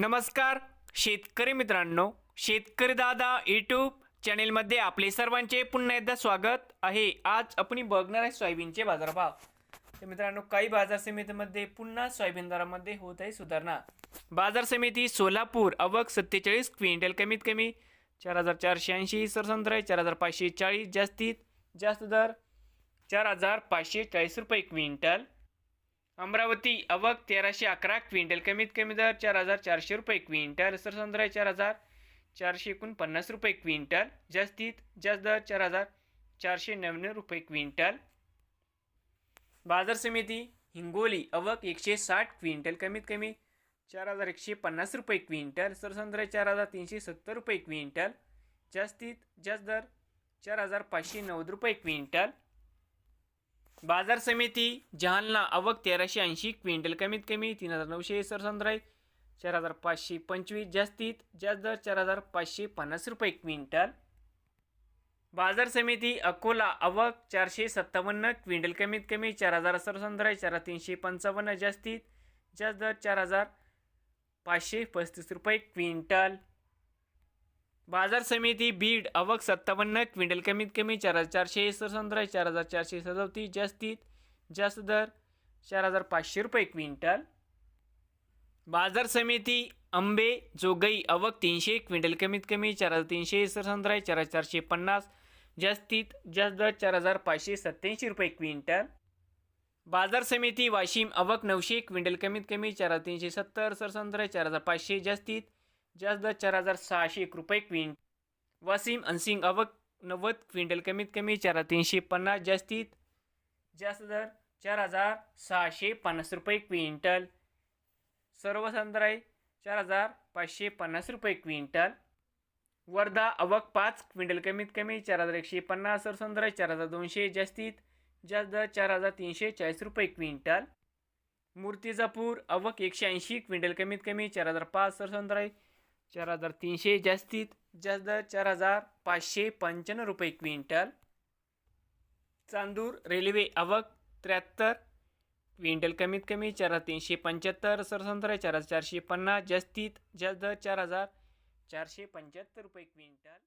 नमस्कार शेतकरी मित्रांनो शेतकरी दादा यूट्यूब चॅनेलमध्ये आपले सर्वांचे पुन्हा एकदा स्वागत आहे. आज आपण बघणार आहे सोयाबीनचे बाजारभाव. तर मित्रांनो काही बाजार समितीमध्ये पुन्हा सोयाबीन दरामध्ये होत आहे सुधारणा. बाजार समिती सोलापूर अवक सत्तेचाळीस क्विंटल कमीत कमी चार हजार चारशे ऐंशी सरसंत्र चार हजार पाचशे चाळीस जास्तीत जास्त दर चार हजार पाचशे चाळीस रुपये क्विंटल. अमरावती अवक तेराशे अकरा क्विंटल कमीत कमी दर चार हजार चारशे रुपये क्विंटल सरसंद्रा चार हजार चारशे एकोणपन्नास रुपये क्विंटल जास्तीत जास्त दर चार हजार चारशे नव्याण्णव रुपये क्विंटल. बाजार समिती हिंगोली अवक एकशे साठ क्विंटल कमीत कमी चार हजार एकशे पन्नास रुपये क्विंटल सरसंद्रा चार हजार तीनशे सत्तर रुपये क्विंटल जास्तीत जास्त दर चार हजार पाचशे नव्वद रुपये क्विंटल. बाजार समिती जहालना आवक तेराशे ऐंशी क्विंटल कमीत कमी तीन हजार नऊशे सरसंद्राय चार हजार पाचशे पंचवीस जास्तीत जास्त दर चार हजार पाचशे पन्नास रुपये क्विंटल. बाजार समिती अकोला आवक चारशे सत्तावन्न क्विंटल कमीत कमी चार हजार सरसंद्राय चार हजार तीनशे पंचावन्न जास्तीत जास्त दर चार हजार पाचशे पस्तीस रुपये क्विंटल. बाजार समिती बीड अवक सत्तावन्न क्विंटल कमीत कमी चार हजार चारशे सरसंद्र चार हजार चारशे सदतीस जास्तीत जास्त दर चार हजार पाचशे रुपये क्विंटल. बाजार समिती आंबे जोगई अवक तीनशे क्विंटल कमीत कमी चार हजार तीनशे सरसंद्र चार हजार चारशे पन्नास जास्तीत जास्त दर चार हजार पाचशे सत्याऐंशी रुपये क्विंटल. बाजार समिती वाशिम अवक नऊशे क्विंटल कमीत कमी चार हजार तीनशे सत्तर सरसंद्र चार हजार पाचशे जास्तीत जास्त दर चार हजार सहाशे एक रुपये क्विंट वासिम अनसिंग अवक नव्वद क्विंटल कमीत कमी चार हजार तीनशे पन्नास जास्तीत जास्त दर चार हजार सहाशे पन्नास रुपये क्विंटल. सर्वसंत्राय चार हजार पाचशे पन्नास रुपये क्विंटल. वर्धा अवक पाच क्विंटल कमीत कमी चार हजार एकशे पन्नास सरसंद्राय चार हजार दोनशे जास्तीत जास्त दर चार हजार तीनशे चाळीस रुपये क्विंटल. मूर्तिजापूर अवक एकशे ऐंशी क्विंटल कमीत कमी चार हजार पाच सरसंद्राय चार हजार तीनशे जास्तीत. जास्त दर चार हजार पाचशे पंच्याण्णव रुपये क्विंटल. चांदूर रेल्वे अवक त्र्याहत्तर. क्विंटल कमीत कमी चार हजार तीनशे पंच्याहत्तर सरसंत्र चार हजार चारशे पन्नास जास्तीत जास्त दर चार हजार चारशे पंच्याहत्तर रुपये क्विंटल.